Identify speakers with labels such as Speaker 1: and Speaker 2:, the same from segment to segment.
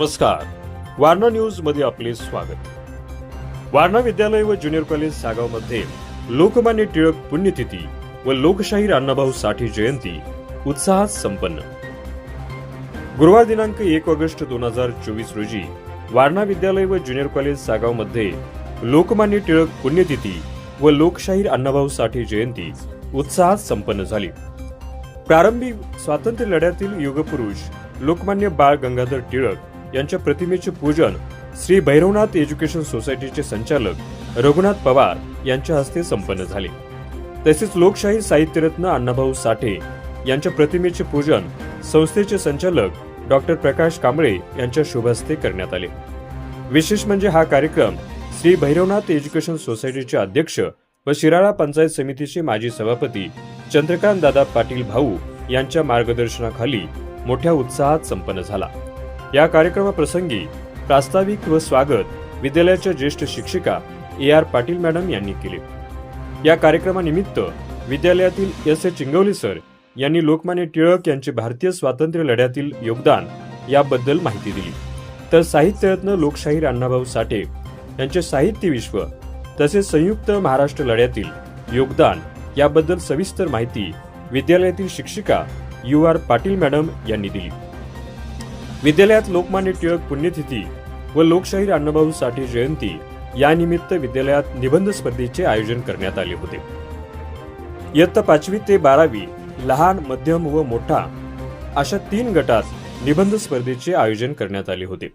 Speaker 1: नमस्कार. वारणा न्यूजमध्ये आपले स्वागत. वारणा विद्यालय व ज्युनियर कॉलेज सागावमध्ये लोकमान्य टिळक पुण्यतिथी व लोकशाहीर अण्णाभाऊ साठे जयंती उत्साहात संपन्न. गुरुवार दिनांक एक ऑगस्ट दोन हजार चोवीस रोजी वारणा विद्यालय व ज्युनियर कॉलेज सागावमध्ये लोकमान्य टिळक पुण्यतिथी व लोकशाहीर अण्णाभाऊ साठे जयंती उत्साहात संपन्न झाली. प्रारंभी स्वातंत्र्य लढ्यातील युगपुरुष लोकमान्य बाळ गंगाधर टिळक यांच्या प्रतिमेचे पूजन श्री भैरवनाथ एज्युकेशन सोसायटीचे संचालक रघुनाथ पवार यांच्या हस्ते संपन्न झाले. तसेच लोकशाही साहित्यरत्न अण्णाभाऊ साठे यांच्या प्रतिमेचे पूजन संस्थेचे संचालक डॉक्टर प्रकाश कांबळे यांच्या शुभहस्ते करण्यात आले. विशेष म्हणजे हा कार्यक्रम श्री भैरवनाथ एज्युकेशन सोसायटीचे अध्यक्ष व शिराळा पंचायत समितीचे माजी सभापती चंद्रकांत दादा पाटील भाऊ यांच्या मार्गदर्शनाखाली मोठ्या उत्साहात संपन्न झाला. या कार्यक्रमाप्रसंगी प्रास्ताविक व स्वागत विद्यालयाच्या ज्येष्ठ शिक्षिका ए आर पाटील मॅडम यांनी केले. या कार्यक्रमानिमित्त विद्यालयातील एस ए चिंगवली सर यांनी लोकमान्य टिळक यांचे भारतीय स्वातंत्र्य लढ्यातील योगदान याबद्दल माहिती दिली. तर साहित्यरत्न लोकशाहीर अण्णाभाऊ साठे यांचे साहित्य विश्व तसेच संयुक्त महाराष्ट्र लढ्यातील योगदान याबद्दल सविस्तर माहिती विद्यालयातील शिक्षिका यू आर पाटील मॅडम यांनी दिली. विद्यालयात लोकमान्य टिळक पुण्यतिथी व लोकशाहीर अण्णाभाऊ साठे जयंती यानिमित्त विद्यालयात निबंध स्पर्धेचे आयोजन करण्यात आले होते. इयत्ता पाचवी ते बारावी लहान मध्यम व मोठा अशा तीन गटात निबंध स्पर्धेचे आयोजन करण्यात आले होते.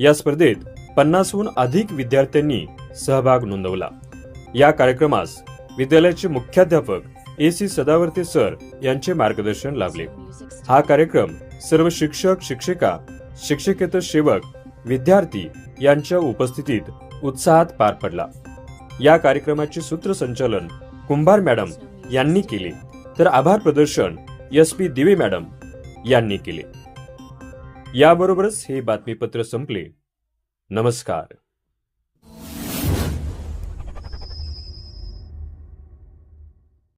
Speaker 1: या स्पर्धेत पन्नासहून अधिक विद्यार्थ्यांनी सहभाग नोंदवला. या कार्यक्रमास विद्यालयाचे मुख्याध्यापक ए सी सदावर्ते सर यांचे मार्गदर्शन लाभले. हा कार्यक्रम सर्व शिक्षक शिक्षिका शिक्षकेतर सेवक विद्यार्थी यांच्या उपस्थितीत उत्साहात पार पडला. या कार्यक्रमाचे सूत्रसंचालन कुंभार मॅडम यांनी केले. तर आभार प्रदर्शन एस पी दिवे मॅडम यांनी केले. याबरोबरच हे बातमीपत्र संपले. नमस्कार.